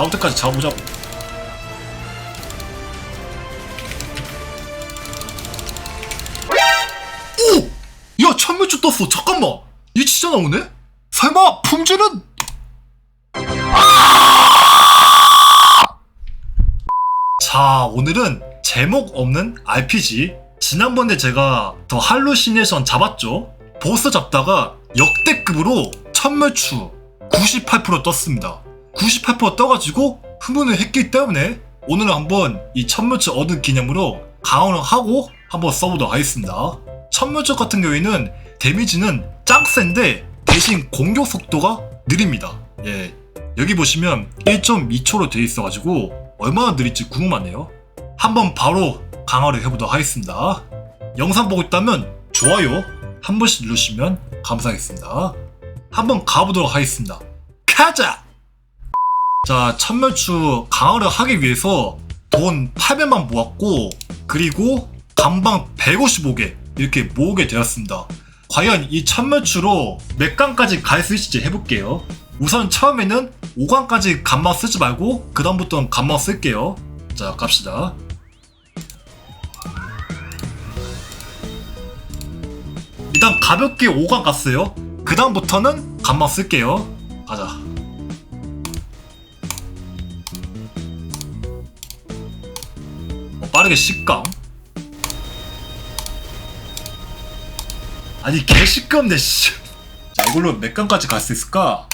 나올 때까지 잡아보자고. 오! 야, 천매주 떴어. 잠깐만. 이 진짜 나오네? 설마 품질은? 자, 오늘은 제목 없는 RPG. 지난번에 제가 더 할로 시네이션 잡았죠? 보스 잡다가 역대급으로 천매추 98% 떴습니다. 98% 떠가지고 흥분을 했기 때문에 오늘은 한번 이 천매추 얻은 기념으로 강화를 하고 한번 써보도록 하겠습니다. 천매추 같은 경우에는 데미지는 짱 센데 대신 공격 속도가 느립니다. 예. 여기 보시면 1.2초로 되어 있어가지고 얼마나 느릴지 궁금하네요. 한번 바로 강화를 해보도록 하겠습니다. 영상 보고 있다면 좋아요 한 번씩 누르시면 감사하겠습니다. 한번 가보도록 하겠습니다. 가자! 자, 천멸추 강화를 하기 위해서 돈 800만 모았고, 그리고 감방 155개 이렇게 모으게 되었습니다. 과연 이 천멸추로 몇 강까지 갈 수 있을지 해볼게요. 우선 처음에는 5강까지 감방 쓰지 말고, 그 다음부터는 감방 쓸게요. 자, 갑시다. 일단 가볍게 5강 갔어요. 그 다음부터는 감방 쓸게요. 빠르게 10강. 아니 개 시끄럽네 씨. 자 이걸로 몇 강까지 갈 수 있을까?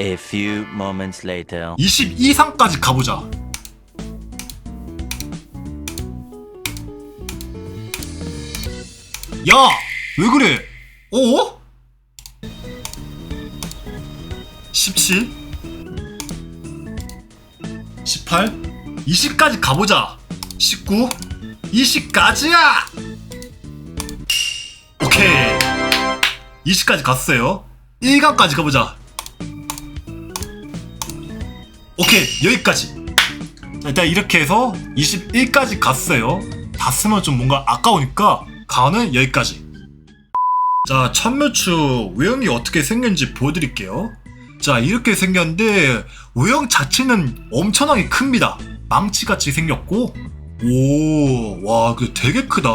A few moments later. 22상까지 가보자. 야! 왜 그래? 어? 17 18 20까지 가보자. 19 20까지야! 오케이. 20까지 갔어요. 1강까지 가보자. 오케이 여기까지 자, 일단 이렇게 해서 21까지 갔어요 다 쓰면 좀 뭔가 아까우니까 가는 여기까지 자 천묘추 외형이 어떻게 생겼는지 보여드릴게요 자 이렇게 생겼는데 외형 자체는 엄청나게 큽니다 망치같이 생겼고 오 와 그 되게 크다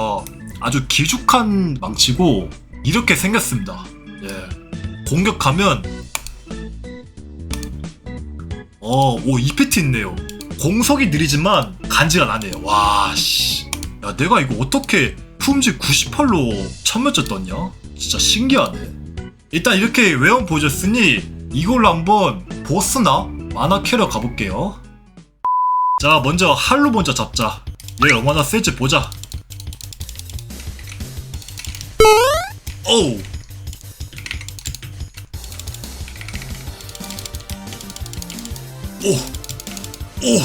아주 기죽한 망치고 이렇게 생겼습니다 예 공격하면 어, 오, 이펙트 있네요. 공속이 느리지만 간지가 나네요. 와, 씨. 야, 내가 이거 어떻게 품질 98로 천몇점 떴냐? 진짜 신기하네. 일단 이렇게 외형 보여줬으니 이걸로 한번 보스나 만화 캐러 가볼게요. 자, 먼저 할로 먼저 잡자. 얘 얼마나 셀지 보자. 오우. 오, 오,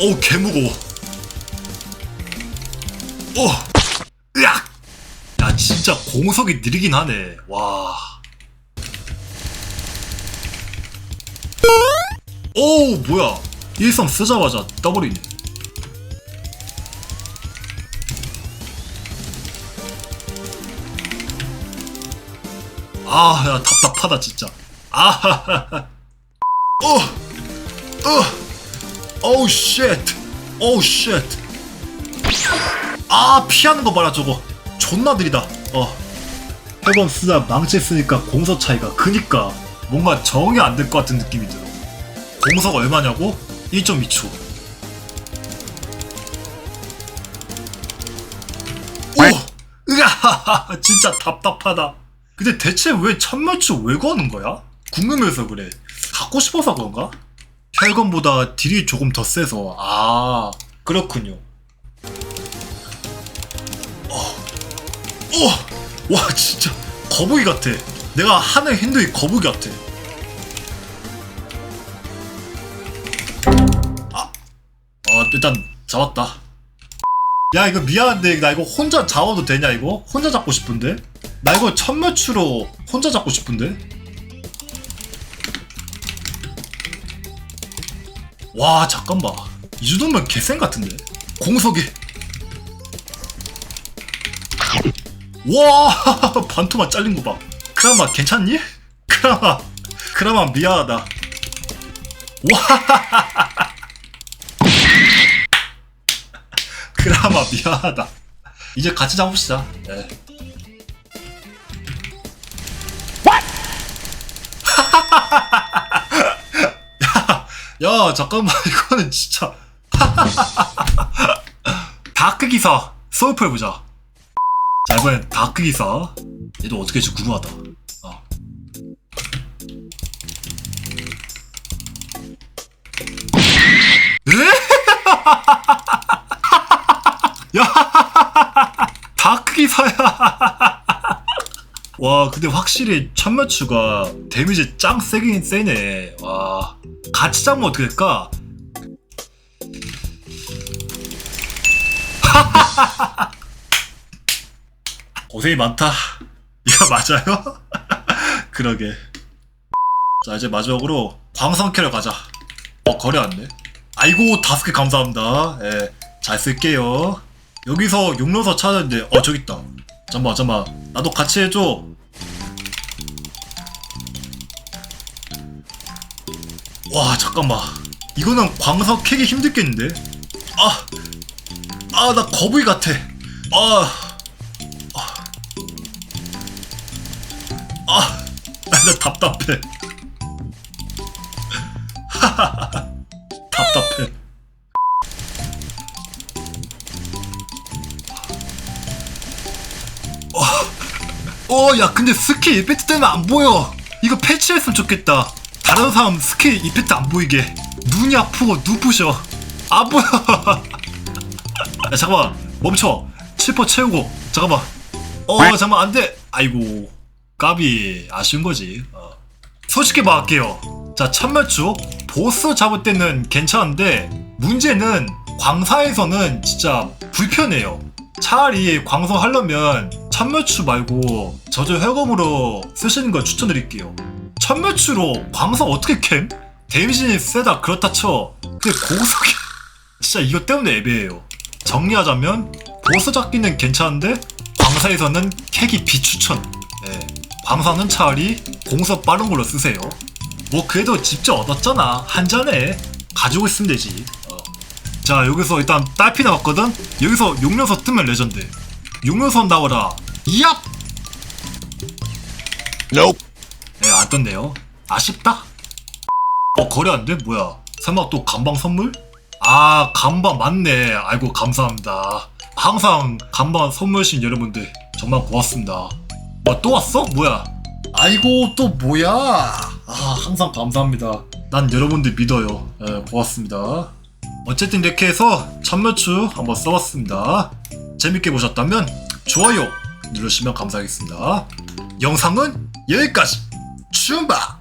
오, 개무거워. 오, 으악! 야, 진짜 공속이 느리긴 하네. 와. 오, 뭐야. 일성 쓰자마자 떠버리네. 아, 야, 답답하다, 진짜. 아하하하. 어! 어, 오우 쉣, 오우 쉣. 아 피하는 거 봐라 저거. 존나 느리다. 어. 해본 쓰다 망치 쓰니까 공석 차이가 크니까 뭔가 정이 안 될 것 같은 느낌이 들어. 공석 얼마냐고? 1.2초. 오, 으아, 진짜 답답하다. 근데 대체 왜 천멸추 왜 거는 거야? 궁금해서 그래. 갖고 싶어서 그런가? 혈건보다 딜이 조금 더 세서 아 그렇군요. 어, 어, 와 진짜 거북이 같아. 내가 하는 핸들이 거북이 같아. 아, 어 일단 잡았다. 야 이거 미안한데 나 이거 혼자 잡아도 되냐 이거? 혼자 잡고 싶은데? 나 이거 천매추로 혼자 잡고 싶은데? 와 잠깐만. 이 정도면 개센 같은데? 공석이. 와 반토막 잘린 거 봐. 크라마 괜찮니? 크라마 크라마 미안하다. 와 그나마 미안하다. 이제 같이 잡읍시다. 예. 야, 야 잠깐만. 이거는 진짜. 다크 기사 소울풀 해보자. 자 이번엔 다크 기사 얘도 어떻게 될지 궁금하다. 어. 에? 야 다크 기사야 와 근데 확실히 천매추가 데미지 짱 세긴 세네. 와 같이 잡으면 어떻게 될까? 고생이 많다. 이거 맞아요? 그러게. 자 이제 마지막으로 광성캐러 가자. 어 거래 안돼 아이고 다섯 개 감사합니다. 예, 잘 쓸게요. 여기서 용로서 찾았는데 어 저기 있다 잠깐만 잠깐만. 나도 같이 해줘. 와 잠깐만. 이거는 광석 캐기 힘들겠는데? 아 아 나 거북이 같아. 아 아, 나 답답해. 답답해. 야, 근데 스킬 이펙트 때문에 안 보여. 이거 패치했으면 좋겠다. 다른 사람 스킬 이펙트 안 보이게. 눈이 아프고 눈 부셔. 안 보여. 야, 잠깐만. 멈춰. 칠퍼 채우고. 잠깐만. 어, 잠깐만, 안 돼. 아이고. 까비. 아쉬운 거지. 어. 솔직히 말할게요. 자, 천멸추. 보스 잡을 때는 괜찮은데, 문제는 광사에서는 진짜 불편해요. 차라리 광성 하려면 천멸추 말고 저저 회검으로 쓰시는 걸 추천드릴게요. 천멸추로 광성 어떻게 캠? 데미지는 세다 그렇다 쳐. 근데 고속이 진짜 이것 때문에 애매해요. 정리하자면 보스 잡기는 괜찮은데 광사에서는 캐기 비추천. 예. 광사는 차라리 공서 빠른 걸로 쓰세요. 뭐 그래도 직접 얻었잖아 한 잔에 가지고 있으면 되지. 어. 자 여기서 일단 딸피 나왔거든. 여기서 용녀석 뜨면 레전드. 용녀석 나와라. 이얍. Nope. 네, 안 떴네요. 아쉽다. 어, 거래 안 돼? 뭐야? 설마 또 간방 선물? 아, 간방 맞네. 아이고, 감사합니다. 항상 간방 선물신 여러분들, 정말 고맙습니다. 뭐, 또 왔어? 뭐야? 아이고, 또 뭐야? 아, 항상 감사합니다. 난 여러분들 믿어요. 예, 고맙습니다. 어쨌든 이렇게 해서 천매추 한번 써봤습니다. 재밌게 보셨다면 좋아요 누르시면 감사하겠습니다. 영상은 여기까지. 춤바